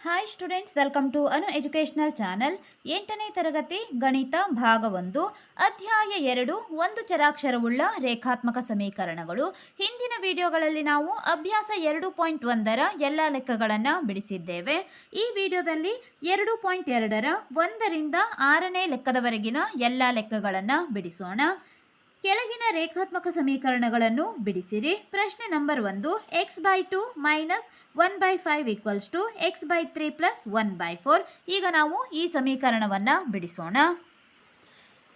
Hi students welcome to Anu educational channel ಎಂಟನೇ ತರಗತಿ ಗಣಿತ ಭಾಗ ಒಂದು, ಅಧ್ಯಾಯ ಎರಡು, ಒಂದು ಚರಾಕ್ಷರವುಳ್ಳ ರೇಖಾತ್ಮಕ ಸಮೀಕರಣಗಳು. ಹಿಂದಿನ ವಿಡಿಯೋಗಳಲ್ಲಿ ನಾವು ಅಭ್ಯಾಸ ಎರಡು ಪಾಯಿಂಟ್ ಒಂದರ ಎಲ್ಲ ಲೆಕ್ಕಗಳನ್ನು ಬಿಡಿಸಿದ್ದೇವೆ. ಈ ವಿಡಿಯೋದಲ್ಲಿ ಎರಡು ಪಾಯಿಂಟ್ ಎರಡರ ಒಂದರಿಂದ ಆರನೇ ಲೆಕ್ಕದವರೆಗಿನ ಎಲ್ಲ ಲೆಕ್ಕಗಳನ್ನು ಬಿಡಿಸೋಣ. ಕೆಳಗಿನ ರೇಖಾತ್ಮಕ ಸಮೀಕರಣಗಳನ್ನು ಬಿಡಿಸಿರಿ. ಪ್ರಶ್ನೆ ನಂಬರ್ ಒಂದು X by two minus one by five equals to X by three plus one by four ಈಗ ನಾವು ಈ ಸಮೀಕರಣವನ್ನು ಬಿಡಿಸೋಣ.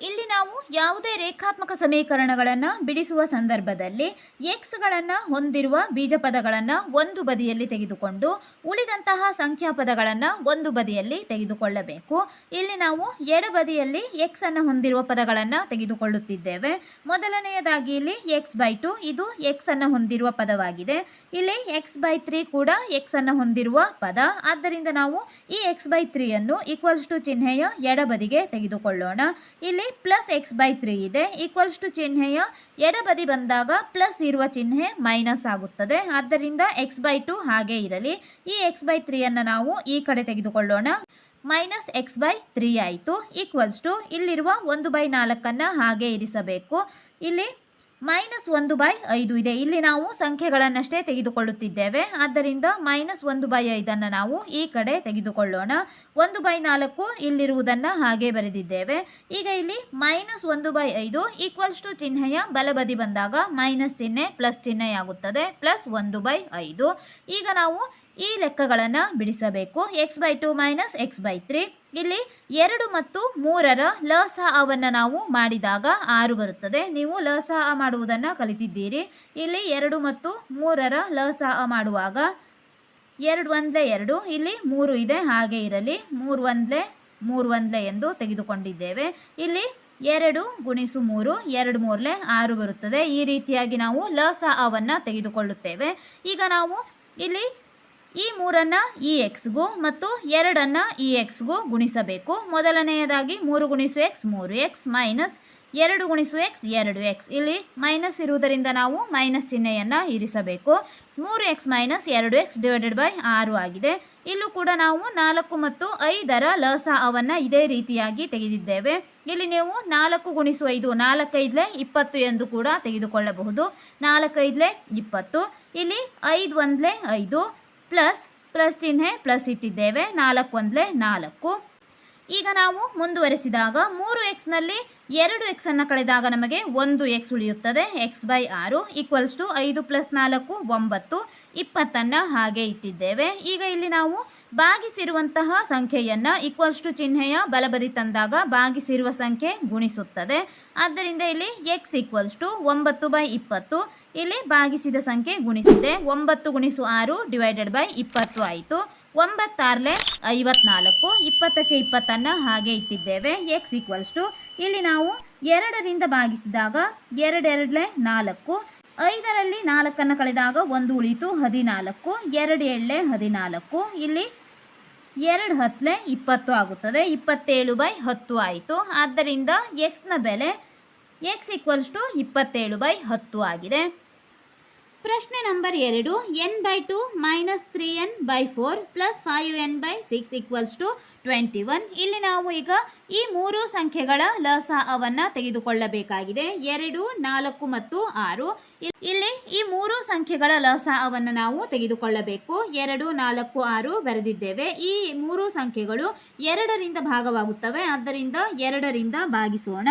ಇಲ್ಲಿ ನಾವು ಯಾವುದೇ ರೇಖಾತ್ಮಕ ಸಮೀಕರಣಗಳನ್ನು ಬಿಡಿಸುವ ಸಂದರ್ಭದಲ್ಲಿ ಎಕ್ಸ್ಗಳನ್ನು ಹೊಂದಿರುವ ಬೀಜಪದಗಳನ್ನು ಒಂದು ಬದಿಯಲ್ಲಿ ತೆಗೆದುಕೊಂಡು ಉಳಿದಂತಹ ಸಂಖ್ಯಾ ಪದಗಳನ್ನು ಒಂದು ಬದಿಯಲ್ಲಿ ತೆಗೆದುಕೊಳ್ಳಬೇಕು. ಇಲ್ಲಿ ನಾವು ಎಡಬದಿಯಲ್ಲಿ ಎಕ್ಸ್ ಅನ್ನು ಹೊಂದಿರುವ ಪದಗಳನ್ನು ತೆಗೆದುಕೊಳ್ಳುತ್ತಿದ್ದೇವೆ. ಮೊದಲನೆಯದಾಗಿ ಇಲ್ಲಿ ಎಕ್ಸ್ ಬೈ ಟು ಇದು ಎಕ್ಸ್ ಅನ್ನು ಹೊಂದಿರುವ ಪದವಾಗಿದೆ. ಇಲ್ಲಿ ಎಕ್ಸ್ ಬೈ ತ್ರೀ ಕೂಡ ಎಕ್ಸ್ ಅನ್ನು ಹೊಂದಿರುವ ಪದ. ಆದ್ದರಿಂದ ನಾವು ಈ ಎಕ್ಸ್ ಬೈ ತ್ರೀಯನ್ನು ಈಕ್ವಲ್ಸ್ ಟು ಚಿಹ್ನೆಯ ಎಡಬದಿಗೆ ತೆಗೆದುಕೊಳ್ಳೋಣ. ಇಲ್ಲಿ ಪ್ಲಸ್ ಎಕ್ಸ್ ಬೈ ತ್ರೀ ಇದೆ ಈಕ್ವಲ್ಸ್ ಟು ಚಿಹ್ನೆಯ ಎಡಬದಿ ಬಂದಾಗ ಪ್ಲಸ್ ಇರುವ ಚಿಹ್ನೆ ಮೈನಸ್ ಆಗುತ್ತದೆ. ಆದ್ದರಿಂದ ಎಕ್ಸ್ ಬೈ ಟು ಹಾಗೆ ಇರಲಿ. ಈ ಎಕ್ಸ್ ಬೈ ತ್ರೀಯನ್ನು ನಾವು ಈ ಕಡೆ ತೆಗೆದುಕೊಳ್ಳೋಣ. ಮೈನಸ್ ಎಕ್ಸ್ ಬೈ ತ್ರೀ ಆಯಿತು. ಈಕ್ವಲ್ಸ್ ಟು ಇಲ್ಲಿರುವ ಒಂದು ಬೈ ನಾಲ್ಕನ್ನು ಹಾಗೆ ಇರಿಸಬೇಕು. ಇಲ್ಲಿ ಮೈನಸ್ ಒಂದು ಬೈ ಐದು ಇದೆ. ಇಲ್ಲಿ ನಾವು ಸಂಖ್ಯೆಗಳನ್ನಷ್ಟೇ ತೆಗೆದುಕೊಳ್ಳುತ್ತಿದ್ದೇವೆ. ಆದ್ದರಿಂದ ಮೈನಸ್ ಒಂದು ಬೈ ಐದನ್ನು ನಾವು ಈ ಕಡೆ ತೆಗೆದುಕೊಳ್ಳೋಣ. ಒಂದು ಬೈ ನಾಲ್ಕು ಇಲ್ಲಿರುವುದನ್ನು ಹಾಗೆ ಬರೆದಿದ್ದೇವೆ. ಈಗ ಇಲ್ಲಿ ಮೈನಸ್ ಒಂದು ಬೈ ಐದು ಈಕ್ವಲ್ಸ್ ಟು ಚಿಹ್ನೆಯ ಬಲಬದಿ ಬಂದಾಗ ಮೈನಸ್ ಚಿಹ್ನೆ ಪ್ಲಸ್ ಚಿಹ್ನೆಯಾಗುತ್ತದೆ. ಪ್ಲಸ್ ಒಂದು ಬೈ ಐದು. ಈಗ ನಾವು ಈ ಲೆಕ್ಕಗಳನ್ನು ಬಿಡಿಸಬೇಕು. X by two minus X by three ಇಲ್ಲಿ ಎರಡು ಮತ್ತು ಮೂರರ ಲಸಅವನ್ನು ನಾವು ಮಾಡಿದಾಗ ಆರು ಬರುತ್ತದೆ. ನೀವು ಲಸಅ ಮಾಡುವುದನ್ನು ಕಲಿತಿದ್ದೀರಿ. ಇಲ್ಲಿ ಎರಡು ಮತ್ತು ಮೂರರ ಲಸಅ ಮಾಡುವಾಗ ಎರಡು ಒಂದ್ಲೆ ಎರಡು, ಇಲ್ಲಿ ಮೂರು ಇದೆ, ಹಾಗೆ ಇರಲಿ. ಮೂರು ಒಂದ್ಲೆ ಮೂರು ಒಂದ್ಲೆ ಎಂದು ತೆಗೆದುಕೊಂಡಿದ್ದೇವೆ. ಇಲ್ಲಿ ಎರಡು ಗುಣಿಸು ಮೂರು, ಎರಡು ಮೂರಲೆ ಆರು ಬರುತ್ತದೆ. ಈ ರೀತಿಯಾಗಿ ನಾವು ಲಸಅವನ್ನು ತೆಗೆದುಕೊಳ್ಳುತ್ತೇವೆ. ಈಗ ನಾವು ಇಲ್ಲಿ ಈ ಮೂರನ್ನು ಇ ಎಕ್ಸ್ಗೂ ಮತ್ತು ಎರಡನ್ನು ಇ ಎಕ್ಸ್ಗೂ ಗುಣಿಸಬೇಕು. ಮೊದಲನೆಯದಾಗಿ ಮೂರು ಗುಣಿಸು ಎಕ್ಸ್ ಮೂರು ಎಕ್ಸ್ ಮೈನಸ್ ಎರಡು ಗುಣಿಸು ಎಕ್ಸ್ ಎರಡು ಎಕ್ಸ್ ಇಲ್ಲಿ ಮೈನಸ್ ಇರುವುದರಿಂದ ನಾವು ಮೈನಸ್ ಚಿಹ್ನೆಯನ್ನು ಇರಿಸಬೇಕು. ಮೂರು ಎಕ್ಸ್ ಮೈನಸ್ ಎರಡು ಎಕ್ಸ್ ಡಿವೈಡೆಡ್ ಬೈ ಆರು ಆಗಿದೆ. ಇಲ್ಲೂ ಕೂಡ ನಾವು ನಾಲ್ಕು ಮತ್ತು ಐದರ ಲಸಅವನ್ನು ಇದೇ ರೀತಿಯಾಗಿ ತೆಗೆದಿದ್ದೇವೆ. ಇಲ್ಲಿ ನೀವು ನಾಲ್ಕು ಗುಣಿಸು ಐದು, ನಾಲ್ಕೈದಲೆ ಇಪ್ಪತ್ತು ಎಂದು ಕೂಡ ತೆಗೆದುಕೊಳ್ಳಬಹುದು. ನಾಲ್ಕೈದಲೇ ಇಪ್ಪತ್ತು. ಇಲ್ಲಿ ಐದು ಒಂದಲೇ ಐದು. ಪ್ಲಸ್ ಪ್ಲಸ್ ಚಿಹ್ನೆ, ಪ್ಲಸ್ ಇಟ್ಟಿದ್ದೇವೆ. ನಾಲ್ಕು ಒಂದಲೇ ನಾಲ್ಕು. ಈಗ ನಾವು ಮುಂದುವರೆಸಿದಾಗ ಮೂರು ಎಕ್ಸ್ನಲ್ಲಿ ಎರಡು ಎಕ್ಸನ್ನು ಕಳೆದಾಗ ನಮಗೆ ಒಂದು ಎಕ್ಸ್ ಉಳಿಯುತ್ತದೆ. ಎಕ್ಸ್ ಬೈ ಆರು ಈಕ್ವಲ್ಸ್ ಟು ಐದು ಪ್ಲಸ್ ನಾಲ್ಕು, ಒಂಬತ್ತು. ಇಪ್ಪತ್ತನ್ನು ಹಾಗೆ ಇಟ್ಟಿದ್ದೇವೆ. ಈಗ ಇಲ್ಲಿ ನಾವು ಬಾಗಿಸಿರುವಂತಹ ಸಂಖ್ಯೆಯನ್ನು ಈಕ್ವಲ್ಸ್ ಟು ಚಿಹ್ನೆಯ ಬಲಬದಿ ತಂದಾಗ ಬಾಗಿಸಿರುವ ಸಂಖ್ಯೆ ಗುಣಿಸುತ್ತದೆ. ಆದ್ದರಿಂದ ಇಲ್ಲಿ ಎಕ್ಸ್ ಈಕ್ವಲ್ಸ್ ಟು ಒಂಬತ್ತು ಬೈ ಇಪ್ಪತ್ತು. ಇಲ್ಲಿ ಭಾಗಿಸಿದ ಸಂಖ್ಯೆ ಗುಣಿಸಿದೆ. ಒಂಬತ್ತು ಗುಣಿಸು ಆರು ಡಿವೈಡೆಡ್ ಬೈ ಇಪ್ಪತ್ತು ಆಯಿತು. ಒಂಬತ್ತಾರಲೆ ಐವತ್ನಾಲ್ಕು, ಇಪ್ಪತ್ತಕ್ಕೆ ಇಪ್ಪತ್ತನ್ನು ಹಾಗೆ ಇಟ್ಟಿದ್ದೇವೆ. ಎಕ್ಸ್ ಈಕ್ವಲ್ಸ್ ಟು ಇಲ್ಲಿ ನಾವು ಎರಡರಿಂದ ಭಾಗಿಸಿದಾಗ ಎರಡೆರಡಲೆ ನಾಲ್ಕು, ಐದರಲ್ಲಿ ನಾಲ್ಕನ್ನು ಕಳೆದಾಗ ಒಂದು ಉಳಿತು ಹದಿನಾಲ್ಕು ಎರಡು ಎಳ್ಳೆ ಹದಿನಾಲ್ಕು. ಇಲ್ಲಿ ಎರಡು ಹತ್ತಲೆ ಇಪ್ಪತ್ತು ಆಗುತ್ತದೆ. ಇಪ್ಪತ್ತೇಳು ಬೈ ಹತ್ತು ಆಯಿತು. ಆದ್ದರಿಂದ ಎಕ್ಸ್ನ ಬೆಲೆ ಎಕ್ಸ್ ಈಕ್ವಲ್ಸ್ ಟು ಇಪ್ಪತ್ತೇಳು ಬೈ ಹತ್ತು ಆಗಿದೆ. ಪ್ರಶ್ನೆ ನಂಬರ್ ಎರಡು N by two minus three N by four plus five N by six equals to twenty one ಇಲ್ಲಿ ನಾವು ಈಗ ಈ ಮೂರು ಸಂಖ್ಯೆಗಳ ಲಸಅವನ್ನು ತೆಗೆದುಕೊಳ್ಳಬೇಕಾಗಿದೆ. ಎರಡು, ನಾಲ್ಕು ಮತ್ತು ಆರು. ಇಲ್ಲಿ ಈ ಮೂರು ಸಂಖ್ಯೆಗಳ ಲಸಅವನ್ನು ನಾವು ತೆಗೆದುಕೊಳ್ಳಬೇಕು. ಎರಡು, ನಾಲ್ಕು, ಆರು ಬರೆದಿದ್ದೇವೆ. ಈ ಮೂರು ಸಂಖ್ಯೆಗಳು ಎರಡರಿಂದ ಭಾಗವಾಗುತ್ತವೆ. ಆದ್ದರಿಂದ ಎರಡರಿಂದ ಭಾಗಿಸೋಣ.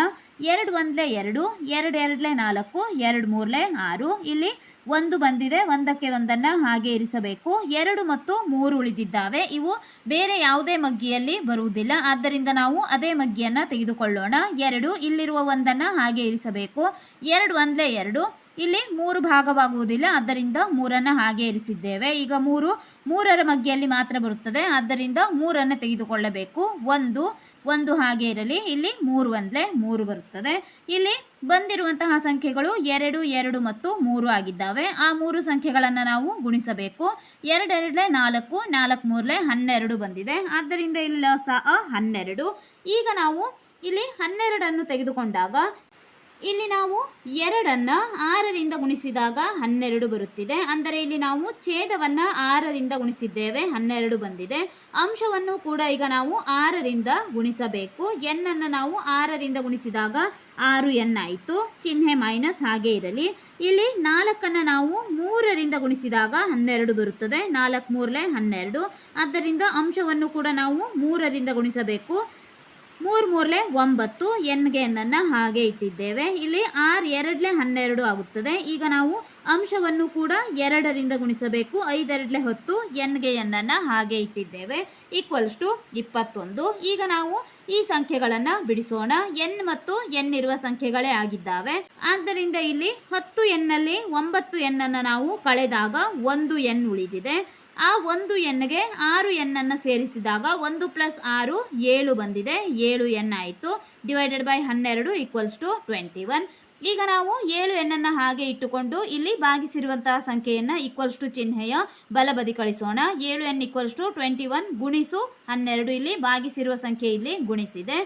ಎರಡು ಒಂದಲೇ ಎರಡು ಎರಡೆರಡಲೇ ನಾಲ್ಕು, ಎರಡು ಮೂರಲೇ ಆರು. ಇಲ್ಲಿ ಒಂದು ಬಂದಿದೆ, ಒಂದಕ್ಕೆ ಒಂದನ್ನು ಹಾಗೆ ಇರಿಸಬೇಕು. ಎರಡು ಮತ್ತು ಮೂರು ಉಳಿದಿದ್ದಾವೆ. ಇವು ಬೇರೆ ಯಾವುದೇ ಮಗ್ಗಿಯಲ್ಲಿ ಬರುವುದಿಲ್ಲ. ಆದ್ದರಿಂದ ನಾವು ಅದೇ ಮಗ್ಗಿಯನ್ನು ತೆಗೆದುಕೊಳ್ಳೋಣ. ಎರಡು, ಇಲ್ಲಿರುವ ಒಂದನ್ನು ಹಾಗೆ ಇರಿಸಬೇಕು. ಎರಡು ಒಂದಲೇ ಎರಡು. ಇಲ್ಲಿ ಮೂರು ಭಾಗವಾಗುವುದಿಲ್ಲ. ಆದ್ದರಿಂದ ಮೂರನ್ನು ಹಾಗೆ ಇರಿಸಿದ್ದೇವೆ. ಈಗ ಮೂರು, ಮೂರರ ಮಗ್ಗಿಯಲ್ಲಿ ಮಾತ್ರ ಬರುತ್ತದೆ. ಆದ್ದರಿಂದ ಮೂರನ್ನು ತೆಗೆದುಕೊಳ್ಳಬೇಕು. ಒಂದು ಒಂದು ಹಾಗೆ ಇರಲಿ, ಇಲ್ಲಿ ಮೂರು ಒಂದಲೇ ಮೂರು ಬರುತ್ತದೆ. ಇಲ್ಲಿ ಬಂದಿರುವಂತಹ ಸಂಖ್ಯೆಗಳು ಎರಡು ಎರಡು ಮತ್ತು ಮೂರು ಆಗಿದ್ದಾವೆ. ಆ ಮೂರು ಸಂಖ್ಯೆಗಳನ್ನು ನಾವು ಗುಣಿಸಬೇಕು. ಎರಡೆರಡಲೆ ನಾಲ್ಕು ನಾಲ್ಕು ಮೂರಲೆ ಹನ್ನೆರಡು ಬಂದಿದೆ. ಆದ್ದರಿಂದ ಇಲ್ಲಿ ಸಹ ಹನ್ನೆರಡು. ಈಗ ನಾವು ಇಲ್ಲಿ ಹನ್ನೆರಡನ್ನು ತೆಗೆದುಕೊಂಡಾಗ ಇಲ್ಲಿ ನಾವು ಎರಡನ್ನು ಆರರಿಂದ ಗುಣಿಸಿದಾಗ ಹನ್ನೆರಡು ಬರುತ್ತಿದೆ. ಅಂದರೆ ಇಲ್ಲಿ ನಾವು ಛೇದವನ್ನ ಆರರಿಂದ ಗುಣಿಸಿದ್ದೇವೆ, ಹನ್ನೆರಡು ಬಂದಿದೆ. ಅಂಶವನ್ನು ಕೂಡ ಈಗ ನಾವು ಆರರಿಂದ ಗುಣಿಸಬೇಕು. ಎನ್ನನ್ನು ನಾವು ಆರರಿಂದ ಗುಣಿಸಿದಾಗ ಆರು ಎನ್ ಆಯಿತು. ಚಿಹ್ನೆ ಮೈನಸ್ ಹಾಗೆ ಇರಲಿ. ಇಲ್ಲಿ ನಾಲ್ಕನ್ನು ನಾವು ಮೂರರಿಂದ ಗುಣಿಸಿದಾಗ ಹನ್ನೆರಡು ಬರುತ್ತದೆ. ನಾಲ್ಕು ಮೂರಲೆ ಹನ್ನೆರಡು. ಆದ್ದರಿಂದ ಅಂಶವನ್ನು ಕೂಡ ನಾವು ಮೂರರಿಂದ ಗುಣಿಸಬೇಕು. ಮೂರು ಮೂರಲೆ ಒಂಬತ್ತು, ಎನ್ಗೆ ಎನ್ನನ್ನು ಹಾಗೆ ಇಟ್ಟಿದ್ದೇವೆ. ಇಲ್ಲಿ ಆರ್ ಎರಡಲೆ ಹನ್ನೆರಡು ಆಗುತ್ತದೆ. ಈಗ ನಾವು ಅಂಶವನ್ನು ಕೂಡ ಎರಡರಿಂದ ಗುಣಿಸಬೇಕು. ಐದೆರಡಲೆ ಹೊತ್ತು, ಎನ್ಗೆ ಎನ್ನನ್ನು ಹಾಗೆ ಇಟ್ಟಿದ್ದೇವೆ. ಈಕ್ವಲ್ಸ್ ಟು ಇಪ್ಪತ್ತೊಂದು. ಈಗ ನಾವು ಈ ಸಂಖ್ಯೆಗಳನ್ನು ಬಿಡಿಸೋಣ. ಎನ್ ಮತ್ತು ಎನ್ ಇರುವ ಸಂಖ್ಯೆಗಳೇ ಆಗಿದ್ದಾವೆ. ಆದ್ದರಿಂದ ಇಲ್ಲಿ ಹತ್ತು ಎನ್ನಲ್ಲಿ ಒಂಬತ್ತು ಎನ್ನನ್ನು ನಾವು ಕಳೆದಾಗ ಒಂದು ಎನ್ ಉಳಿದಿದೆ. ಆ ಒಂದು ಎನ್ಗೆ ಆರು ಎನ್ನನ್ನು ಸೇರಿಸಿದಾಗ ಒಂದು ಪ್ಲಸ್ ಆರು ಏಳು ಬಂದಿದೆ. ಏಳು ಎನ್ ಆಯಿತು. ಡಿವೈಡೆಡ್ ಬೈ ಹನ್ನೆರಡು ಈಕ್ವಲ್ಸ್ ಟು ಟ್ವೆಂಟಿ ಒನ್. ಈಗ ನಾವು ಏಳು ಎನ್ನನ್ನು ಹಾಗೆ ಇಟ್ಟುಕೊಂಡು ಇಲ್ಲಿ ಭಾಗಿಸಿರುವಂತಹ ಸಂಖ್ಯೆಯನ್ನು ಈಕ್ವಲ್ಸ್ ಟು ಚಿಹ್ನೆಯ ಬಲಬದಿ ಕಳಿಸೋಣ. ಏಳು n equals to twenty one ಗುಣಿಸು ಹನ್ನೆರಡು ಇಲ್ಲಿ ಭಾಗಿಸಿರುವ ಸಂಖ್ಯೆ ಇಲ್ಲಿ ಗುಣಿಸಿದೆ.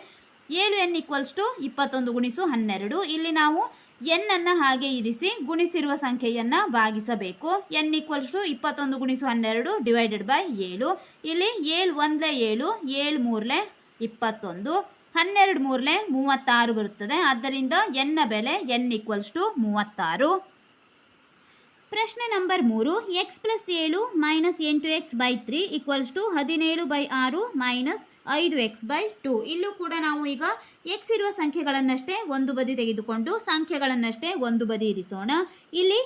ಏಳು ಎನ್ ಈಕ್ವಲ್ಸ್ ಟು ಇಪ್ಪತ್ತೊಂದು ಗುಣಿಸು ಹನ್ನೆರಡು. ಇಲ್ಲಿ ನಾವು ಎನ್ ಅನ್ನು ಹಾಗೆ ಇರಿಸಿ ಗುಣಿಸಿರುವ ಸಂಖ್ಯೆಯನ್ನು ಭಾಗಿಸಬೇಕು. ಎನ್ ಈಕ್ವಲ್ಸ್ ಟು ಇಪ್ಪತ್ತೊಂದು ಗುಣಿಸು ಹನ್ನೆರಡು ಡಿವೈಡೆಡ್ ಬೈ ಏಳು. ಇಲ್ಲಿ ಏಳು ಒಂದಲೇ ಏಳು ಏಳು ಮೂರಲೆ ಇಪ್ಪತ್ತೊಂದು. ಹನ್ನೆರಡು ಮೂರಲೆ ಮೂವತ್ತಾರು ಬರುತ್ತದೆ. ಆದ್ದರಿಂದ ಎನ್ನ ಬೆಲೆ ಎನ್ ಈಕ್ವಲ್ಸ್ ಟು ಮೂವತ್ತಾರು. ಪ್ರಶ್ನೆ ನಂಬರ್ ಮೂರು, ಎಕ್ಸ್ ಪ್ಲಸ್ ಏಳು ಮೈನಸ್ ಎಂಟು x by three equals to ಹದಿನೇಳು ಬೈ ಆರು ಮೈನಸ್ ಐದು ಎಕ್ಸ್ ಬೈ ಟು. ಇಲ್ಲೂ ಕೂಡ ನಾವು ಈಗ ಎಕ್ಸ್ ಇರುವ ಸಂಖ್ಯೆಗಳನ್ನಷ್ಟೇ ಒಂದು ಬದಿ ತೆಗೆದುಕೊಂಡು ಸಂಖ್ಯೆಗಳನ್ನಷ್ಟೇ ಒಂದು ಬದಿ ಇರಿಸೋಣ. ಇಲ್ಲಿ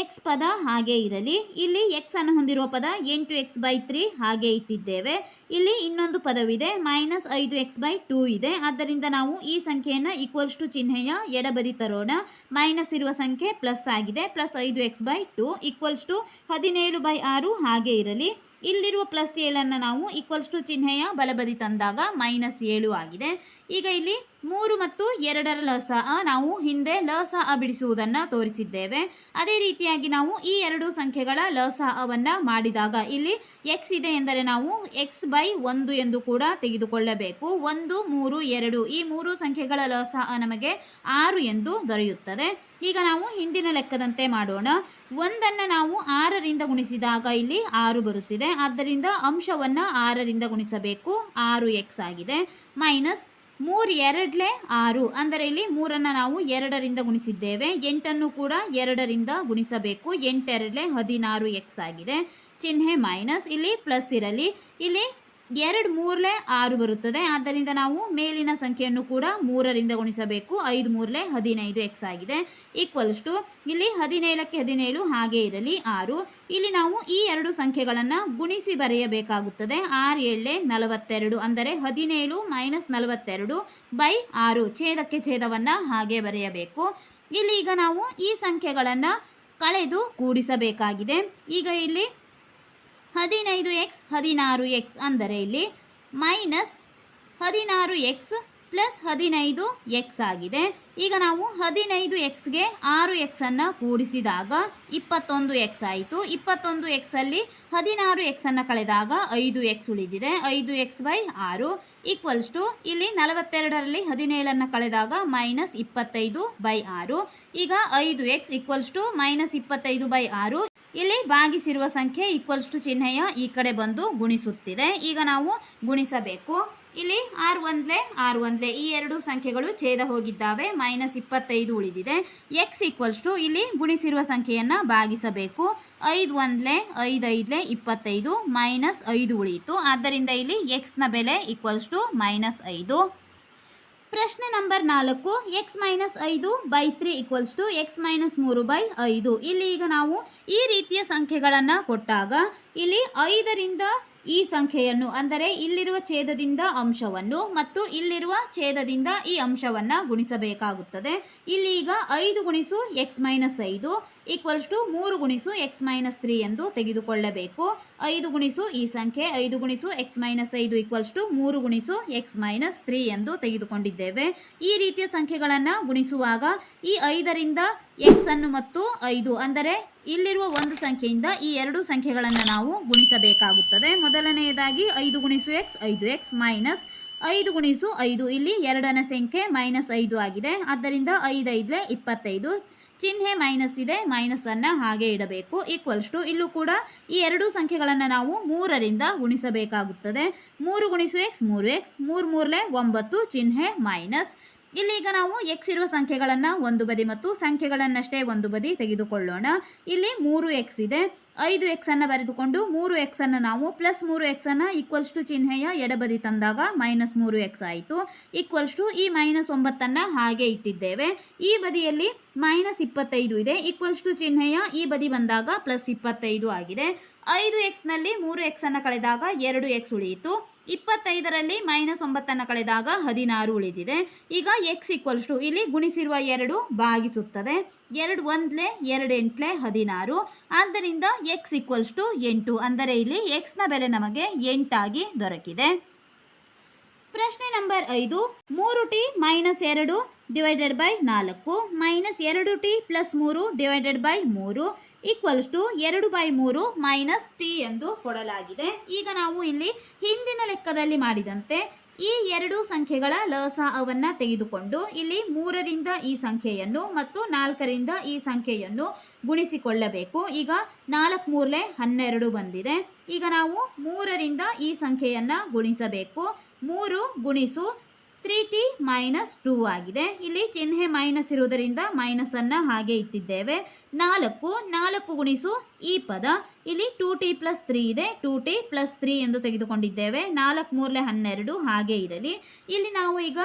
ಎಕ್ಸ್ ಪದ ಹಾಗೆ ಇರಲಿ. ಇಲ್ಲಿ ಎಕ್ಸ್ ಅನ್ನು ಹೊಂದಿರುವ ಪದ ಎಂಟು ಎಕ್ಸ್ ಬೈ ತ್ರೀ ಹಾಗೆ ಇಟ್ಟಿದ್ದೇವೆ. ಇಲ್ಲಿ ಇನ್ನೊಂದು ಪದವಿದೆ, ಮೈನಸ್ ಐದು ಎಕ್ಸ್ ಬೈ ಟೂ ಇದೆ. ಆದ್ದರಿಂದ ನಾವು ಈ ಸಂಖ್ಯೆಯನ್ನು ಈಕ್ವಲ್ಸ್ ಟು ಚಿಹ್ನೆಯ ಎಡಬದಿ ತರೋಣ. ಮೈನಸ್ ಇರುವ ಸಂಖ್ಯೆ ಪ್ಲಸ್ ಆಗಿದೆ, ಪ್ಲಸ್ ಐದು x by two equals to ಹದಿನೇಳು ಬೈ ಆರು ಹಾಗೆ ಇರಲಿ. ಇಲ್ಲಿರುವ ಪ್ಲಸ್ ಏಳನ್ನು ನಾವು ಈಕ್ವಲ್ಸ್ ಟು ಚಿಹ್ನೆಯ ಬಲಬದಿ ತಂದಾಗ ಮೈನಸ್ ಏಳು ಆಗಿದೆ. ಈಗ ಇಲ್ಲಿ ಮೂರು ಮತ್ತು ಎರಡರ ಲಸ ನಾವು ಹಿಂದೆ ಲಸ ಬಿಡಿಸುವುದನ್ನು ತೋರಿಸಿದ್ದೇವೆ. ಅದೇ ರೀತಿಯಾಗಿ ನಾವು ಈ ಎರಡು ಸಂಖ್ಯೆಗಳ ಲಸವನ್ನು ಮಾಡಿದಾಗ ಇಲ್ಲಿ ಎಕ್ಸ್ ಇದೆ ಎಂದರೆ ನಾವು ಎಕ್ಸ್ ಬೈ ಒಂದು ಎಂದು ಕೂಡ ತೆಗೆದುಕೊಳ್ಳಬೇಕು. ಒಂದು, ಮೂರು, ಎರಡು ಈ ಮೂರು ಸಂಖ್ಯೆಗಳ ಲಸ ನಮಗೆ ಆರು ಎಂದು ದೊರೆಯುತ್ತದೆ. ಈಗ ನಾವು ಹಿಂದಿನ ಲೆಕ್ಕದಂತೆ ಮಾಡೋಣ. ಒಂದನ್ನು ನಾವು ಆರರಿಂದ ಗುಣಿಸಿದಾಗ ಇಲ್ಲಿ ಆರು ಬರುತ್ತಿದೆ. ಆದ್ದರಿಂದ ಅಂಶವನ್ನು ಆರರಿಂದ ಗುಣಿಸಬೇಕು. ಆರು ಎಕ್ಸ್ ಆಗಿದೆ. ಮೈನಸ್ ಮೂರು ಎರಡಲೆ ಆರು. ಅಂದರೆ ಇಲ್ಲಿ ಮೂರನ್ನು ನಾವು ಎರಡರಿಂದ ಗುಣಿಸಿದ್ದೇವೆ. ಎಂಟನ್ನು ಕೂಡ ಎರಡರಿಂದ ಗುಣಿಸಬೇಕು. ಎಂಟೆರಡಲೆ ಹದಿನಾರು ಎಕ್ಸ್ ಆಗಿದೆ. ಚಿಹ್ನೆ ಮೈನಸ್. ಇಲ್ಲಿ ಪ್ಲಸ್ ಇರಲಿ. ಇಲ್ಲಿ ಎರಡು ಮೂರಲೆ ಆರು ಬರುತ್ತದೆ. ಆದ್ದರಿಂದ ನಾವು ಮೇಲಿನ ಸಂಖ್ಯೆಯನ್ನು ಕೂಡ ಮೂರರಿಂದ ಗುಣಿಸಬೇಕು. ಐದು ಮೂರಲೆ ಹದಿನೈದು ಎಕ್ಸ್ ಆಗಿದೆ. ಈಕ್ವಲ್ಸ್ ಟು ಇಲ್ಲಿ ಹದಿನೇಳಕ್ಕೆ ಹದಿನೇಳು ಹಾಗೆ ಇರಲಿ. ಆರು. ಇಲ್ಲಿ ನಾವು ಈ ಎರಡು ಸಂಖ್ಯೆಗಳನ್ನು ಗುಣಿಸಿ ಬರೆಯಬೇಕಾಗುತ್ತದೆ. ಆರು ಏಳೆ ನಲವತ್ತೆರಡು ಅಂದರೆ ಹದಿನೇಳು ಮೈನಸ್ ನಲವತ್ತೆರಡು ಬೈ ಆರು. ಛೇದಕ್ಕೆ ಛೇದವನ್ನು ಹಾಗೆ ಬರೆಯಬೇಕು. ಇಲ್ಲಿ ಈಗ ನಾವು ಈ ಸಂಖ್ಯೆಗಳನ್ನು ಕಳೆದು ಕೂಡಿಸಬೇಕಾಗಿದೆ. ಈಗ ಇಲ್ಲಿ ಹದಿನೈದು ಎಕ್ಸ್, ಹದಿನಾರು ಎಕ್ಸ್ ಅಂದರೆ ಇಲ್ಲಿ ಮೈನಸ್ ಹದಿನಾರು ಎಕ್ಸ್ ಪ್ಲಸ್ ಹದಿನೈದು ಎಕ್ಸ್ ಆಗಿದೆ. ಈಗ ನಾವು ಹದಿನೈದು ಎಕ್ಸ್ಗೆ ಆರು ಎಕ್ಸನ್ನು ಕೂಡಿಸಿದಾಗ ಇಪ್ಪತ್ತೊಂದು ಎಕ್ಸ್ ಆಯಿತು. ಇಪ್ಪತ್ತೊಂದು ಎಕ್ಸಲ್ಲಿ ಹದಿನಾರು ಎಕ್ಸನ್ನು ಕಳೆದಾಗ ಐದು ಎಕ್ಸ್ ಉಳಿದಿದೆ. ಐದು ಎಕ್ಸ್ ಬೈ ಆರು. ಈಕ್ವಲ್ಸ್ ಟು ಇಲ್ಲಿ ನಲವತ್ತೆರಡರಲ್ಲಿ ಹದಿನೇಳನ್ನು ಕಳೆದಾಗ ಮೈನಸ್ ಇಪ್ಪತ್ತೈದು ಬೈ ಆರು. ಈಗ ಐದು ಎಕ್ಸ್ ಈಕ್ವಲ್ಸ್ ಟು ಮೈನಸ್ ಇಪ್ಪತ್ತೈದು ಬೈ ಆರು. ಇಲ್ಲಿ ಭಾಗಿಸಿರುವ ಸಂಖ್ಯೆ ಈಕ್ವಲ್ಸ್ ಟು ಚಿಹ್ನೆಯ ಈ ಕಡೆ ಬಂದು ಗುಣಿಸುತ್ತಿದೆ. ಈಗ ನಾವು ಗುಣಿಸಬೇಕು. ಇಲ್ಲಿ ಆರ್ ಒಂದ್ಲೆ ಆರ್ ಒಂದ್ಲೆ ಈ ಎರಡು ಸಂಖ್ಯೆಗಳು ಛೇದ ಹೋಗಿದ್ದಾವೆ. ಮೈನಸ್ ಇಪ್ಪತ್ತೈದು ಉಳಿದಿದೆ. ಎಕ್ಸ್ ಈಕ್ವಲ್ಸ್ ಟು ಇಲ್ಲಿ ಗುಣಿಸಿರುವ ಸಂಖ್ಯೆಯನ್ನು ಭಾಗಿಸಬೇಕು. ಐದು ಒಂದ್ಲೆ, ಐದು ಐದ್ಲೆ ಇಪ್ಪತ್ತೈದು, ಮೈನಸ್ ಐದು ಉಳಿಯಿತು. ಆದ್ದರಿಂದ ಇಲ್ಲಿ ಎಕ್ಸ್ನ ಬೆಲೆ ಈಕ್ವಲ್ಸ್ ಟು ಮೈನಸ್ ಐದು. ಪ್ರಶ್ನೆ ನಂಬರ್ ನಾಲ್ಕು ಎಕ್ಸ್ ಮೈನಸ್ ಐದು by three equals to x minus ಮೂರು ಬೈ ಐದು. ಇಲ್ಲಿ ಈಗ ನಾವು ಈ ರೀತಿಯ ಸಂಖ್ಯೆಗಳನ್ನು ಕೊಟ್ಟಾಗ, ಇಲ್ಲಿ ಐದರಿಂದ ಈ ಸಂಖ್ಯೆಯನ್ನು ಅಂದರೆ ಇಲ್ಲಿರುವ ಛೇದದಿಂದ ಅಂಶವನ್ನು ಮತ್ತು ಇಲ್ಲಿರುವ ಛೇದದಿಂದ ಈ ಅಂಶವನ್ನು ಗುಣಿಸಬೇಕಾಗುತ್ತದೆ. ಇಲ್ಲಿ ಈಗ ಐದು ಗುಣಿಸು ಎಕ್ಸ್ ಮೈನಸ್ ಐದು. ಈಕ್ವಲ್ಸ್ ಟು ಮೂರು ಗುಣಿಸು ಎಕ್ಸ್ ಮೈನಸ್ ತ್ರೀ ಎಂದು ತೆಗೆದುಕೊಳ್ಳಬೇಕು. ಐದು ಗುಣಿಸು ಈ ಸಂಖ್ಯೆ, ಐದು ಗುಣಿಸು ಎಕ್ಸ್ ಮೈನಸ್ ಐದು ಈಕ್ವಲ್ಸ್ ಟು ಮೂರು ಗುಣಿಸು ಎಕ್ಸ್ ಮೈನಸ್ ತ್ರೀ ಎಂದು ತೆಗೆದುಕೊಂಡಿದ್ದೇವೆ. ಈ ರೀತಿಯ ಸಂಖ್ಯೆಗಳನ್ನು ಗುಣಿಸುವಾಗ ಈ ಐದರಿಂದ ಎಕ್ಸ್ ಅನ್ನು ಮತ್ತು ಐದು ಅಂದರೆ ಇಲ್ಲಿರುವ ಒಂದು ಸಂಖ್ಯೆಯಿಂದ ಈ ಎರಡು ಸಂಖ್ಯೆಗಳನ್ನು ನಾವು ಗುಣಿಸಬೇಕಾಗುತ್ತದೆ. ಮೊದಲನೆಯದಾಗಿ ಐದು ಗುಣಿಸು ಎಕ್ಸ್, ಐದು ಎಕ್ಸ್ ಮೈನಸ್ ಐದು ಗುಣಿಸು ಐದು. ಇಲ್ಲಿ ಎರಡನೇ ಸಂಖ್ಯೆ ಮೈನಸ್ ಐದು ಆಗಿದೆ. ಆದ್ದರಿಂದ ಐದು ಐದಲೆ ಇಪ್ಪತ್ತೈದು. ಚಿಹ್ನೆ ಮೈನಸ್ ಇದೆ ಮೈನಸ್ ಅನ್ನ ಹಾಗೆ ಇಡಬೇಕು. ಈಕ್ವಲ್ಸ್ ಟು ಇಲ್ಲೂ ಕೂಡ ಈ ಎರಡು ಸಂಖ್ಯೆಗಳನ್ನು ನಾವು ಮೂರರಿಂದ ಗುಣಿಸಬೇಕಾಗುತ್ತದೆ. ಮೂರು ಗುಣಿಸು ಎಕ್ಸ್ ಮೂರು ಎಕ್ಸ್ ಮೂರು ಮೂರಲೆ ಒಂಬತ್ತು, ಚಿಹ್ನೆ ಮೈನಸ್ ಇಲ್ಲಿ ಈಗ ನಾವು ಎಕ್ಸ್ ಇರುವ ಸಂಖ್ಯೆಗಳನ್ನು ಒಂದು ಬದಿ ಮತ್ತು ಸಂಖ್ಯೆಗಳನ್ನಷ್ಟೇ ಒಂದು ಬದಿ ತೆಗೆದುಕೊಳ್ಳೋಣ. ಇಲ್ಲಿ ಮೂರು ಎಕ್ಸ್ ಇದೆ. ಐದು ಎಕ್ಸನ್ನು ಬರೆದುಕೊಂಡು ಮೂರು ಎಕ್ಸನ್ನು ನಾವು ಪ್ಲಸ್ ಮೂರು ಎಕ್ಸನ್ನು ಈಕ್ವಲ್ಸ್ ಟು ಚಿಹ್ನೆಯ ಎಡಬದಿ ತಂದಾಗ ಮೈನಸ್ ಮೂರು ಎಕ್ಸ್ ಆಯಿತು. ಈಕ್ವಲ್ಸ್ ಟು ಈ ಮೈನಸ್ ಒಂಬತ್ತನ್ನು ಹಾಗೆ ಇಟ್ಟಿದ್ದೇವೆ. ಈ ಬದಿಯಲ್ಲಿ ಮೈನಸ್ ಇಪ್ಪತ್ತೈದು ಇದೆ. ಈಕ್ವಲ್ಸ್ ಟು ಚಿಹ್ನೆಯ ಈ ಬದಿ ಬಂದಾಗ ಪ್ಲಸ್ ಇಪ್ಪತ್ತೈದು ಆಗಿದೆ. ಐದು ಎಕ್ಸ್ನಲ್ಲಿ ಮೂರು ಎಕ್ಸನ್ನು ಕಳೆದಾಗ ಎರಡು ಎಕ್ಸ್ ಉಳಿಯಿತು. ಇಪ್ಪತ್ತೈದರಲ್ಲಿ ಮೈನಸ್ ಒಂಬತ್ತನ್ನು ಕಳೆದಾಗ ಹದಿನಾರು ಉಳಿದಿದೆ. ಈಗ ಎಕ್ಸ್ ಈಕ್ವಲ್ಸ್ ಟು ಇಲ್ಲಿ ಗುಣಿಸಿರುವ ಎರಡು ಭಾಗಿಸುತ್ತದೆ. ಎರಡು ಒಂದ್ಲೆ ಎರಡು ಎಂಟ್ಲೆ ಹದಿನಾರು. ಆದ್ದರಿಂದ ಎಕ್ಸ್ ಈಕ್ವಲ್ಸ್ ಟು ಎಂಟು. ಅಂದರೆ ಇಲ್ಲಿ ಎಕ್ಸ್ನ ಬೆಲೆ ನಮಗೆ ಎಂಟಾಗಿ ದೊರಕಿದೆ. ಪ್ರಶ್ನೆ ನಂಬರ್ ಐದು, ಮೂರು ಟಿ ಮೈನಸ್ ಎರಡು ಡಿವೈಡೆಡ್ ಬೈ ನಾಲ್ಕು, ಮೈನಸ್ ಎರಡು ಟಿ ಪ್ಲಸ್ ಮೂರು ಡಿವೈಡೆಡ್ ಬೈ ಮೂರು ಈಕ್ವಲ್ಸ್ ಟು ಎರಡು ಬೈ ಮೂರು ಮೈನಸ್ ಟಿ ಎಂದು ಕೊಡಲಾಗಿದೆ. ಈಗ ನಾವು ಇಲ್ಲಿ ಹಿಂದಿನ ಲೆಕ್ಕದಲ್ಲಿ ಮಾಡಿದಂತೆ ಈ ಎರಡು ಸಂಖ್ಯೆಗಳ ಲಸ ಅವನ್ನು ತೆಗೆದುಕೊಂಡು ಇಲ್ಲಿ ಮೂರರಿಂದ ಈ ಸಂಖ್ಯೆಯನ್ನು ಮತ್ತು ನಾಲ್ಕರಿಂದ ಈ ಸಂಖ್ಯೆಯನ್ನು ಗುಣಿಸಿಕೊಳ್ಳಬೇಕು. ಈಗ ನಾಲ್ಕು ಮೂರಲೆ ಹನ್ನೆರಡು ಬಂದಿದೆ. ಈಗ ನಾವು ಮೂರರಿಂದ ಈ ಸಂಖ್ಯೆಯನ್ನು ಗುಣಿಸಬೇಕು. ಮೂರು ಗುಣಿಸು ತ್ರೀ ಟಿ ಮೈನಸ್ ಟೂ ಆಗಿದೆ. ಇಲ್ಲಿ ಚಿಹ್ನೆ ಮೈನಸ್ ಇರುವುದರಿಂದ ಮೈನಸ್ ಅನ್ನ ಹಾಗೆ ಇಟ್ಟಿದ್ದೇವೆ. ನಾಲ್ಕು ನಾಲ್ಕು ಗುಣಿಸು ಈ ಪದ. ಇಲ್ಲಿ ಟೂ ಟಿ ಪ್ಲಸ್ ತ್ರೀ ಇದೆ. ಟೂ ಟಿ ಪ್ಲಸ್ ತ್ರೀ ಎಂದು ತೆಗೆದುಕೊಂಡಿದ್ದೇವೆ. ನಾಲ್ಕು ಮೂರಲೆ ಹನ್ನೆರಡು ಹಾಗೆ ಇರಲಿ. ಇಲ್ಲಿ ನಾವು ಈಗ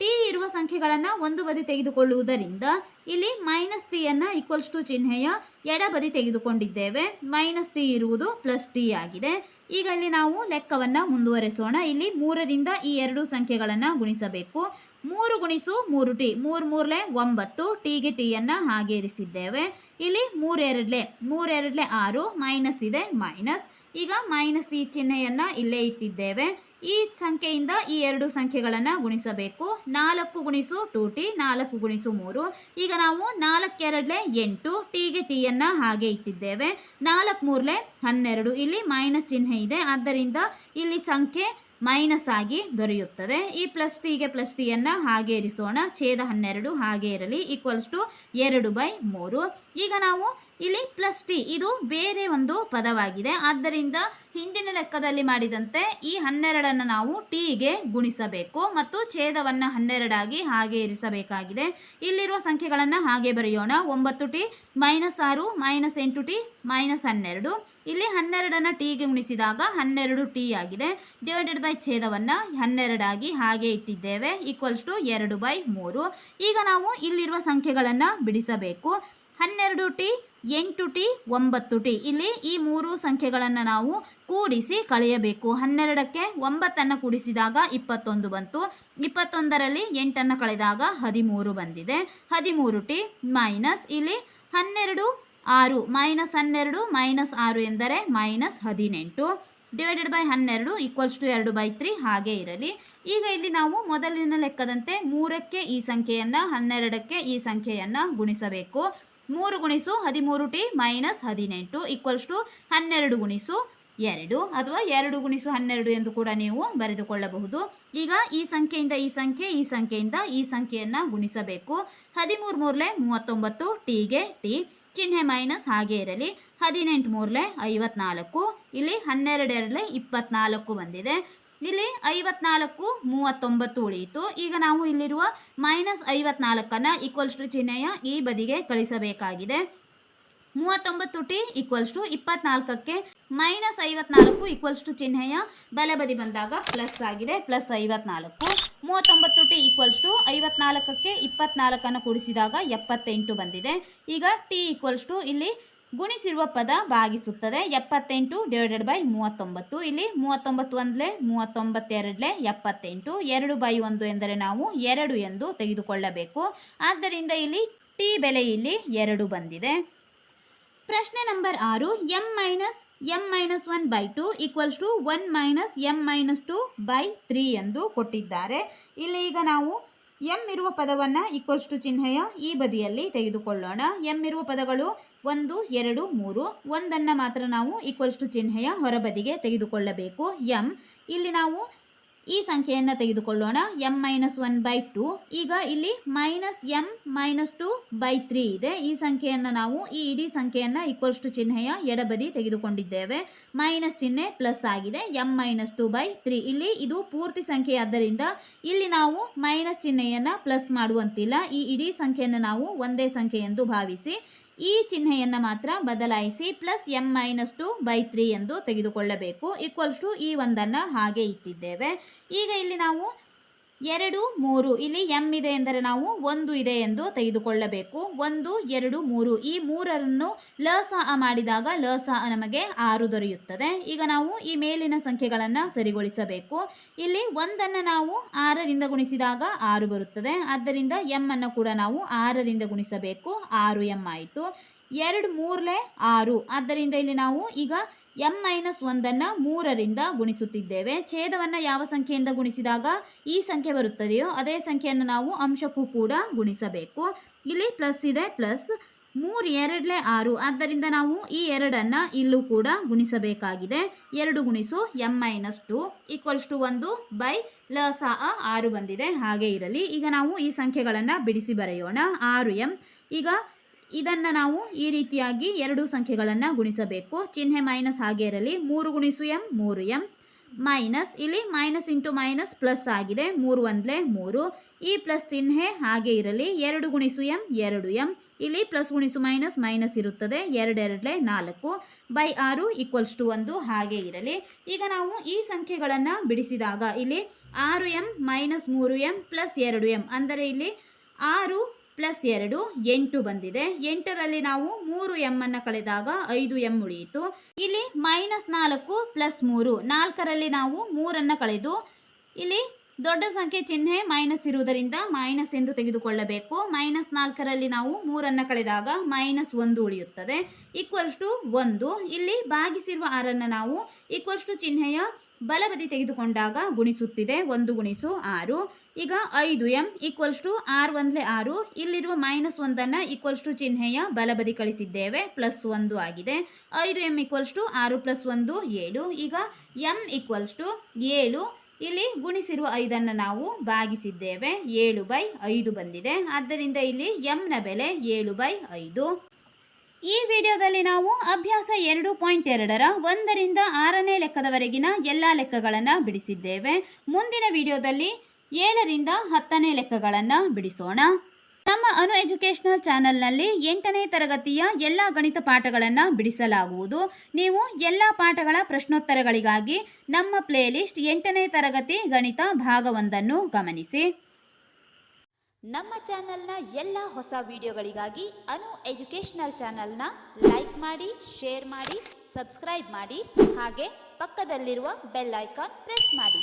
ಟಿ ಇರುವ ಸಂಖ್ಯೆಗಳನ್ನು ಒಂದು ಬದಿ ತೆಗೆದುಕೊಳ್ಳುವುದರಿಂದ ಇಲ್ಲಿ ಮೈನಸ್ ಟಿಯನ್ನು ಈಕ್ವಲ್ಸ್ ಟು ಚಿಹ್ನೆಯ ಎಡಬದಿ ತೆಗೆದುಕೊಂಡಿದ್ದೇವೆ. ಮೈನಸ್ ಟಿ ಇರುವುದು ಪ್ಲಸ್ ಟಿ ಆಗಿದೆ. ಈಗ ಇಲ್ಲಿ ನಾವು ಲೆಕ್ಕವನ್ನು ಮುಂದುವರೆಸೋಣ. ಇಲ್ಲಿ ಮೂರರಿಂದ ಈ ಎರಡು ಸಂಖ್ಯೆಗಳನ್ನು ಗುಣಿಸಬೇಕು. ಮೂರು ಗುಣಿಸು ಮೂರು ಟಿ. ಮೂರು ಮೂರಲೆ ಒಂಬತ್ತು. ಟಿಗೆ ಟಿಯನ್ನು ಹಾಗೇರಿಸಿದ್ದೇವೆ. ಇಲ್ಲಿ ಮೂರೆರಡ್ಲೆ. ಮೂರೆರಡ್ಲೆ ಆರು. ಮೈನಸ್ ಇದೆ ಮೈನಸ್. ಈಗ ಮೈನಸ್ ಈ ಚಿಹ್ನೆಯನ್ನು ಇಲ್ಲೇ ಇಟ್ಟಿದ್ದೇವೆ. ಈ ಸಂಖ್ಯೆಯಿಂದ ಈ ಎರಡು ಸಂಖ್ಯೆಗಳನ್ನು ಗುಣಿಸಬೇಕು. ನಾಲ್ಕು ಗುಣಿಸು ಟು ಟಿ, ನಾಲ್ಕು ಗುಣಿಸು ಮೂರು. ಈಗ ನಾವು ನಾಲ್ಕೆರಡ್ಲೆ ಎಂಟು ಟಿಗೆ ಟಿಯನ್ನು ಹಾಗೆ ಇಟ್ಟಿದ್ದೇವೆ. ನಾಲ್ಕು ಮೂರಲೆ ಹನ್ನೆರಡು, ಇಲ್ಲಿ ಮೈನಸ್ ಚಿಹ್ನೆ ಇದೆ. ಆದ್ದರಿಂದ ಇಲ್ಲಿ ಸಂಖ್ಯೆ ಮೈನಸ್ ಆಗಿ ದೊರೆಯುತ್ತದೆ. ಈ ಪ್ಲಸ್ ಟಿಗೆ ಪ್ಲಸ್ ಟಿಯನ್ನು ಹಾಗೆ ಇರಿಸೋಣ. ಛೇದ ಹನ್ನೆರಡು ಹಾಗೆ ಇರಲಿ, ಈಕ್ವಲ್ಸ್ ಟು ಎರಡು ಬೈ ಮೂರು. ಈಗ ನಾವು ಇಲ್ಲಿ ಪ್ಲಸ್ ಟಿ ಇದು ಬೇರೆ ಒಂದು ಪದವಾಗಿದೆ. ಆದ್ದರಿಂದ ಹಿಂದಿನ ಲೆಕ್ಕದಲ್ಲಿ ಮಾಡಿದಂತೆ ಈ ಹನ್ನೆರಡನ್ನು ನಾವು ಟಿಗೆ ಗುಣಿಸಬೇಕು ಮತ್ತು ಛೇದವನ್ನು ಹನ್ನೆರಡಾಗಿ ಹಾಗೆ ಇರಿಸಬೇಕಾಗಿದೆ. ಇಲ್ಲಿರುವ ಸಂಖ್ಯೆಗಳನ್ನು ಹಾಗೆ ಬರೆಯೋಣ. ಒಂಬತ್ತು ಟಿ ಮೈನಸ್ ಆರು ಮೈನಸ್ ಎಂಟು ಟಿ ಮೈನಸ್ ಹನ್ನೆರಡು. ಇಲ್ಲಿ ಹನ್ನೆರಡನ್ನು ಟಿಗೆ ಗುಣಿಸಿದಾಗ ಹನ್ನೆರಡು ಟಿ ಆಗಿದೆ. ಡಿವೈಡೆಡ್ ಬೈ ಛೇದವನ್ನು ಹನ್ನೆರಡಾಗಿ ಹಾಗೆ ಇಟ್ಟಿದ್ದೇವೆ. ಈಕ್ವಲ್ಸ್ ಟು ಎರಡು ಬೈ ಮೂರು. ಈಗ ನಾವು ಇಲ್ಲಿರುವ ಸಂಖ್ಯೆಗಳನ್ನು ಬಿಡಿಸಬೇಕು. ಹನ್ನೆರಡು ಟಿ ಎಂಟು ಟಿ ಒಂಬತ್ತು ಟಿ. ಇಲ್ಲಿ ಈ ಮೂರು ಸಂಖ್ಯೆಗಳನ್ನು ನಾವು ಕೂಡಿಸಿ ಕಳೆಯಬೇಕು. ಹನ್ನೆರಡಕ್ಕೆ ಒಂಬತ್ತನ್ನು ಕೂಡಿಸಿದಾಗ ಇಪ್ಪತ್ತೊಂದು ಬಂತು. ಇಪ್ಪತ್ತೊಂದರಲ್ಲಿ ಎಂಟನ್ನು ಕಳೆದಾಗ ಹದಿಮೂರು ಬಂದಿದೆ. ಹದಿಮೂರು ಟಿ ಮೈನಸ್ ಇಲ್ಲಿ ಹನ್ನೆರಡು ಆರು. ಮೈನಸ್ ಹನ್ನೆರಡು, ಮೈನಸ್ ಆರು ಎಂದರೆ ಮೈನಸ್ ಹದಿನೆಂಟು. ಡಿವೈಡೆಡ್ ಬೈ ಹನ್ನೆರಡು ಈಕ್ವಲ್ಸ್ ಟು ಎರಡು ಬೈ ತ್ರೀ ಹಾಗೆ ಇರಲಿ. ಈಗ ಇಲ್ಲಿ ನಾವು ಮೊದಲಿನ ಲೆಕ್ಕದಂತೆ ಮೂರಕ್ಕೆ ಈ ಸಂಖ್ಯೆಯನ್ನು, ಹನ್ನೆರಡಕ್ಕೆ ಈ ಸಂಖ್ಯೆಯನ್ನು ಗುಣಿಸಬೇಕು. ಮೂರು ಗುಣಿಸು ಹದಿಮೂರು ಟಿ ಮೈನಸ್ ಹದಿನೆಂಟು ಈಕ್ವಲ್ಸ್ ಟು ಹನ್ನೆರಡು ಗುಣಿಸು ಎರಡು ಅಥವಾ ಎರಡು ಗುಣಿಸು ಹನ್ನೆರಡು ಎಂದು ಕೂಡ ನೀವು ಬರೆದುಕೊಳ್ಳಬಹುದು. ಈಗ ಈ ಸಂಖ್ಯೆಯಿಂದ ಈ ಸಂಖ್ಯೆ, ಈ ಸಂಖ್ಯೆಯಿಂದ ಈ ಸಂಖ್ಯೆಯನ್ನು ಗುಣಿಸಬೇಕು. ಹದಿಮೂರು ಮೂರಲೆ ಮೂವತ್ತೊಂಬತ್ತು ಟಿಗೆ ಟಿ, ಚಿಹ್ನೆ ಮೈನಸ್ ಹಾಗೆ ಇರಲಿ. ಹದಿನೆಂಟು ಮೂರಲೆ ಐವತ್ನಾಲ್ಕು, ಇಲ್ಲಿ ಹನ್ನೆರಡೆರಡಲೆ ಇಪ್ಪತ್ನಾಲ್ಕು ಬಂದಿದೆ. ಇಲ್ಲಿ ಐವತ್ನಾಲ್ಕು ಮೂವತ್ತೊಂಬತ್ತು ಉಳಿಯಿತು. ಈಗ ನಾವು ಇಲ್ಲಿರುವ ಮೈನಸ್ ಐವತ್ನಾಲ್ಕನ್ನು ಈಕ್ವಲ್ಸ್ ಟು ಚಿಹ್ನೆಯ ಈ ಬದಿಗೆ ಕಳಿಸಬೇಕಾಗಿದೆ. ಮೂವತ್ತೊಂಬತ್ತು ಟಿ ಈಕ್ವಲ್ಸ್ ಟು ಇಪ್ಪತ್ನಾಲ್ಕಕ್ಕೆ ಮೈನಸ್ ಐವತ್ನಾಲ್ಕು ಈಕ್ವಲ್ಸ್ ಟು ಚಿಹ್ನೆಯ ಬಲಬದಿ ಬಂದಾಗ ಪ್ಲಸ್ ಆಗಿದೆ ಪ್ಲಸ್ ಐವತ್ನಾಲ್ಕು. ಮೂವತ್ತೊಂಬತ್ತು ಟಿ ಈಕ್ವಲ್ಸ್ ಟು ಐವತ್ನಾಲ್ಕಕ್ಕೆ ಇಪ್ಪತ್ನಾಲ್ಕನ್ನು ಕೂಡಿಸಿದಾಗ ಎಪ್ಪತ್ತೆಂಟು ಬಂದಿದೆ. ಈಗ ಟಿ ಈಕ್ವಲ್ಸ್ ಟು ಇಲ್ಲಿ ಗುಣಿಸಿರುವ ಪದ ಭಾಗಿಸುತ್ತದೆ. ಎಪ್ಪತ್ತೆಂಟು ಡಿವೈಡೆಡ್ ಬೈ ಮೂವತ್ತೊಂಬತ್ತು. ಇಲ್ಲಿ ಮೂವತ್ತೊಂಬತ್ತು ಒಂದಲೇ ಮೂವತ್ತೊಂಬತ್ತೆರಡಲೆ ಎಪ್ಪತ್ತೆಂಟು. ಎರಡು ಬೈ ಒಂದು ಎಂದರೆ ನಾವು ಎರಡು ಎಂದು ತೆಗೆದುಕೊಳ್ಳಬೇಕು. ಆದ್ದರಿಂದ ಇಲ್ಲಿ ಟಿ ಬೆಲೆ ಇಲ್ಲಿ ಎರಡು ಬಂದಿದೆ. ಪ್ರಶ್ನೆ ನಂಬರ್ ಆರು m minus m minus one by two equals to one minus m minus two by three ಎಂದು ಕೊಟ್ಟಿದ್ದಾರೆ. ಇಲ್ಲಿ ಈಗ ನಾವು ಎಂ ಇರುವ ಪದವನ್ನು ಈಕ್ವಲ್ಸ್ ಟು ಚಿಹ್ನೆಯ ಈ ಬದಿಯಲ್ಲಿ ತೆಗೆದುಕೊಳ್ಳೋಣ. ಎಂ ಇರುವ ಪದಗಳು ಒಂದು, ಎರಡು, ಮೂರು, ಒಂದನ್ನು ಮಾತ್ರ ನಾವು ಈಕ್ವಲ್ಸ್ ಟು ಚಿಹ್ನೆಯ ಹೊರಬದಿಗೆ ತೆಗೆದುಕೊಳ್ಳಬೇಕು. ಎಂ ಇಲ್ಲಿ ನಾವು ಈ ಸಂಖ್ಯೆಯನ್ನು ತೆಗೆದುಕೊಳ್ಳೋಣ. M minus one by two ಈಗ ಇಲ್ಲಿ minus m minus two by three ಇದೆ. ಈ ಸಂಖ್ಯೆಯನ್ನು ನಾವು ಈ ಇಡೀ ಸಂಖ್ಯೆಯನ್ನು ಈಕ್ವಲ್ಸ್ ಟು ಚಿಹ್ನೆಯ ಎಡಬದಿ ತೆಗೆದುಕೊಂಡಿದ್ದೇವೆ. ಮೈನಸ್ ಚಿಹ್ನೆ ಪ್ಲಸ್ ಆಗಿದೆ. M minus two by three ಇಲ್ಲಿ ಇದು ಪೂರ್ತಿ ಸಂಖ್ಯೆ ಆದ್ದರಿಂದ ಇಲ್ಲಿ ನಾವು ಮೈನಸ್ ಚಿಹ್ನೆಯನ್ನು ಪ್ಲಸ್ ಮಾಡುವಂತಿಲ್ಲ. ಈ ಇಡೀ ಸಂಖ್ಯೆಯನ್ನು ನಾವು ಒಂದೇ ಸಂಖ್ಯೆ ಎಂದು ಭಾವಿಸಿ ಈ ಚಿಹ್ನೆಯನ್ನು ಮಾತ್ರ ಬದಲಾಯಿಸಿ plus m minus two by three ಎಂದು ತೆಗೆದುಕೊಳ್ಳಬೇಕು. ಈಕ್ವಲ್ಸ್ ಟು ಈ ಒಂದನ್ನು ಹಾಗೆ ಇಟ್ಟಿದ್ದೇವೆ. ಈಗ ಇಲ್ಲಿ ನಾವು ಎರಡು, ಮೂರು. ಇಲ್ಲಿ ಎಂ ಇದೆ ಎಂದರೆ ನಾವು ಒಂದು ಇದೆ ಎಂದು ತೆಗೆದುಕೊಳ್ಳಬೇಕು. ಒಂದು, ಎರಡು, ಮೂರು. ಈ ಮೂರರನ್ನು ಲ ಸಹ ಮಾಡಿದಾಗ ಲ ನಮಗೆ ಆರು ದೊರೆಯುತ್ತದೆ. ಈಗ ನಾವು ಈ ಮೇಲಿನ ಸಂಖ್ಯೆಗಳನ್ನು ಸರಿಗೊಳಿಸಬೇಕು. ಇಲ್ಲಿ ಒಂದನ್ನು ನಾವು ಆರರಿಂದ ಗುಣಿಸಿದಾಗ ಆರು ಬರುತ್ತದೆ. ಆದ್ದರಿಂದ ಎಂ ಅನ್ನು ಕೂಡ ನಾವು ಆರರಿಂದ ಗುಣಿಸಬೇಕು. ಆರು ಎಂ ಆಯಿತು. ಎರಡು ಮೂರಲೆ ಆರು. ಆದ್ದರಿಂದ ಇಲ್ಲಿ ನಾವು ಈಗ ಎಂ ಮೈನಸ್ ಒಂದನ್ನು ಮೂರರಿಂದ ಗುಣಿಸುತ್ತಿದ್ದೇವೆ. ಛೇದವನ್ನು ಯಾವ ಸಂಖ್ಯೆಯಿಂದ ಗುಣಿಸಿದಾಗ ಈ ಸಂಖ್ಯೆ ಬರುತ್ತದೆಯೋ ಅದೇ ಸಂಖ್ಯೆಯನ್ನು ನಾವು ಅಂಶಕ್ಕೂ ಕೂಡ ಗುಣಿಸಬೇಕು. ಇಲ್ಲಿ ಪ್ಲಸ್ ಇದೆ, ಪ್ಲಸ್ ಮೂರು, ಎರಡಲೇ ಆರು. ಆದ್ದರಿಂದ ನಾವು ಈ ಎರಡನ್ನು ಇಲ್ಲೂ ಕೂಡ ಗುಣಿಸಬೇಕಾಗಿದೆ. ಎರಡು ಗುಣಿಸು m minus two equals to ಒಂದು ಬೈ ಲ ಸಹ ಆರು ಬಂದಿದೆ. ಹಾಗೆ ಇರಲಿ. ಈಗ ನಾವು ಈ ಸಂಖ್ಯೆಗಳನ್ನು ಬಿಡಿಸಿ ಬರೆಯೋಣ. ಆರು ಎಂ ಈಗ ಇದನ್ನು ನಾವು ಈ ರೀತಿಯಾಗಿ ಎರಡು ಸಂಖ್ಯೆಗಳನ್ನು ಗುಣಿಸಬೇಕು. ಚಿಹ್ನೆ ಮೈನಸ್ ಹಾಗೆ ಇರಲಿ. ಮೂರು ಗುಣಿಸು ಎಂ, ಮೂರು ಎಂ ಮೈನಸ್ ಇಲ್ಲಿ ಮೈನಸ್ ಇಂಟು ಮೈನಸ್ ಪ್ಲಸ್ ಆಗಿದೆ. ಮೂರು ಒಂದಲೇ ಮೂರು. ಈ ಪ್ಲಸ್ ಚಿಹ್ನೆ ಹಾಗೆ ಇರಲಿ. ಎರಡು ಗುಣಿಸು ಎಂ, ಎರಡು ಎಂ. ಇಲ್ಲಿ ಪ್ಲಸ್ ಗುಣಿಸು ಮೈನಸ್ ಮೈನಸ್ ಇರುತ್ತದೆ. ಎರಡೆರಡಲೆ ನಾಲ್ಕು. ಬೈ ಆರು ಈಕ್ವಲ್ಸ್ ಟು ಒಂದು ಹಾಗೆ ಇರಲಿ. ಈಗ ನಾವು ಈ ಸಂಖ್ಯೆಗಳನ್ನು ಬಿಡಿಸಿದಾಗ ಇಲ್ಲಿ ಆರು ಎಂ ಮೈನಸ್ ಮೂರು ಎಂ ಪ್ಲಸ್ ಎರಡು ಎಂ ಅಂದರೆ ಇಲ್ಲಿ ಆರು ಪ್ಲಸ್ ಎರಡು, ಎಂಟು ಬಂದಿದೆ. ಎಂಟರಲ್ಲಿ ನಾವು ಮೂರು ಎಂ ಅನ್ನು ಕಳೆದಾಗ ಐದು ಎಂ ಉಳಿಯಿತು. ಇಲ್ಲಿ ಮೈನಸ್ ನಾಲ್ಕು ಪ್ಲಸ್ ಮೂರು, ನಾಲ್ಕರಲ್ಲಿ ನಾವು ಮೂರನ್ನು ಕಳೆದು ಇಲ್ಲಿ ದೊಡ್ಡ ಸಂಖ್ಯೆ ಚಿಹ್ನೆ ಮೈನಸ್ ಇರುವುದರಿಂದ ಮೈನಸ್ ಎಂದು ತೆಗೆದುಕೊಳ್ಳಬೇಕು. ಮೈನಸ್ ನಾಲ್ಕರಲ್ಲಿ ನಾವು ಮೂರನ್ನು ಕಳೆದಾಗ ಮೈನಸ್ ಒಂದು ಉಳಿಯುತ್ತದೆ. ಈಕ್ವಲ್ಸ್ ಟು ಒಂದು. ಇಲ್ಲಿ ಭಾಗಿಸಿರುವ ಆರನ್ನು ನಾವು ಈಕ್ವಲ್ಸ್ ಟು ಚಿಹ್ನೆಯ ಬಲಬದಿ ತೆಗೆದುಕೊಂಡಾಗ ಗುಣಿಸುತ್ತಿದೆ. ಒಂದು ಗುಣಿಸು ಆರು. ಈಗ ಐದು ಎಂ ಈಕ್ವಲ್ಸ್ ಟು ಆರ್ ಒಂದಲೇ ಆರು. ಇಲ್ಲಿರುವ ಮೈನಸ್ ಒಂದನ್ನು ಈಕ್ವಲ್ಸ್ ಟು ಚಿಹ್ನೆಯ ಬಲಬದಿ ಕಳಿಸಿದ್ದೇವೆ, ಪ್ಲಸ್ ಒಂದು ಆಗಿದೆ. ಐದು ಎಂ ಈಕ್ವಲ್ಸ್ ಟು ಆರು ಪ್ಲಸ್ ಒಂದು, ಏಳು. ಈಗ ಎಂ ಈಕ್ವಲ್ಸ್ ಟು ಏಳು. ಇಲ್ಲಿ ಗುಣಿಸಿರುವ ಐದನ್ನು ನಾವು ಭಾಗಿಸಿದ್ದೇವೆ, ಏಳು ಬೈ ಐದು ಬಂದಿದೆ. ಆದ್ದರಿಂದ ಇಲ್ಲಿ ಎಮ್ನ ಬೆಲೆ ಏಳು ಬೈ ಐದು. ಈ ವಿಡಿಯೋದಲ್ಲಿ ನಾವು ಅಭ್ಯಾಸ ಎರಡು ಪಾಯಿಂಟ್ ಎರಡರ ಒಂದರಿಂದ ಆರನೇ ಲೆಕ್ಕದವರೆಗಿನ ಎಲ್ಲ ಲೆಕ್ಕಗಳನ್ನು ಬಿಡಿಸಿದ್ದೇವೆ. ಮುಂದಿನ ವಿಡಿಯೋದಲ್ಲಿ ಏಳರಿಂದ ಹತ್ತನೇ ಲೆಕ್ಕಗಳನ್ನು ಬಿಡಿಸೋಣ. ನಮ್ಮ ಅನು ಎಜುಕೇಷನಲ್ ಚಾನೆಲ್ನಲ್ಲಿ ಎಂಟನೇ ತರಗತಿಯ ಎಲ್ಲ ಗಣಿತ ಪಾಠಗಳನ್ನು ಬಿಡಿಸಲಾಗುವುದು. ನೀವು ಎಲ್ಲ ಪಾಠಗಳ ಪ್ರಶ್ನೋತ್ತರಗಳಿಗಾಗಿ ನಮ್ಮ ಪ್ಲೇಲಿಸ್ಟ್ ಎಂಟನೇ ತರಗತಿ ಗಣಿತ ಭಾಗವೊಂದನ್ನು ಗಮನಿಸಿ. ನಮ್ಮ ಚಾನೆಲ್ನ ಎಲ್ಲ ಹೊಸ ವಿಡಿಯೋಗಳಿಗಾಗಿ ಅನು ಎಜುಕೇಷನಲ್ ಚಾನೆಲ್ನ ಲೈಕ್ ಮಾಡಿ, ಶೇರ್ ಮಾಡಿ, ಸಬ್ಸ್ಕ್ರೈಬ್ ಮಾಡಿ, ಹಾಗೆ ಪಕ್ಕದಲ್ಲಿರುವ ಬೆಲ್ ಐಕಾನ್ ಪ್ರೆಸ್ ಮಾಡಿ.